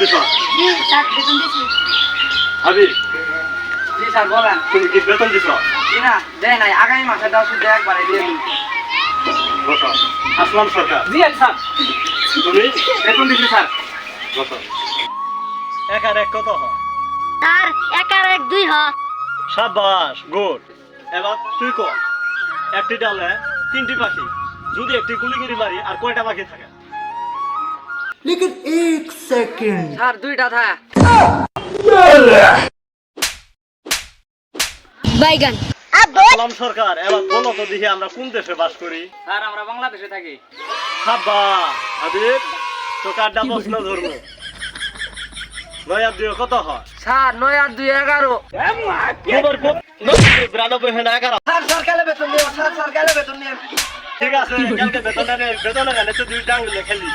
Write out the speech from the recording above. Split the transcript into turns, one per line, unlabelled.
দিছ।
বেতন
জি স্যার বলেন।
তুমি কি বেতন দিছ?
না দেয় নাই। আগামী মাসে দেওয়া শুধু একবারে দিয়ে দিন
বসো। আসলাম সরকার।
জি স্যার।
তুমি?
বেতন দিচ্ছি স্যার।
বসো। এক আর এক কত হয়
স্যার এক আর এক দুই হ।
সাবাস গুড। এবার তুই কর একটি ডালে তিনটি পাখি। যদি একটি গুলিগিরি মারি আর কয়টা পাখি থাকে?
लेकिन एक सेकंड
স্যার দুইটা থা
বাইগান
আসলাম সরকার এবার বলো তো দেখি আমরা কোন দেশে বাস করি
স্যার আমরা বাংলাদেশে থাকি
সাব্বা হাবিব তো কার্ডটা প্রশ্ন ধরবো নয় আর দুই কত হয়
স্যার নয় আর দুই এগারো
খবর খুব বিরানব্বই হয় না এগারো
স্যার সরকারে বেতন নিও স্যার সরকারে বেতন নিও
ঠিক আছে কালকে বেতনে বেতনে গেলে তো দুই ডাঙ্গুলে খেলি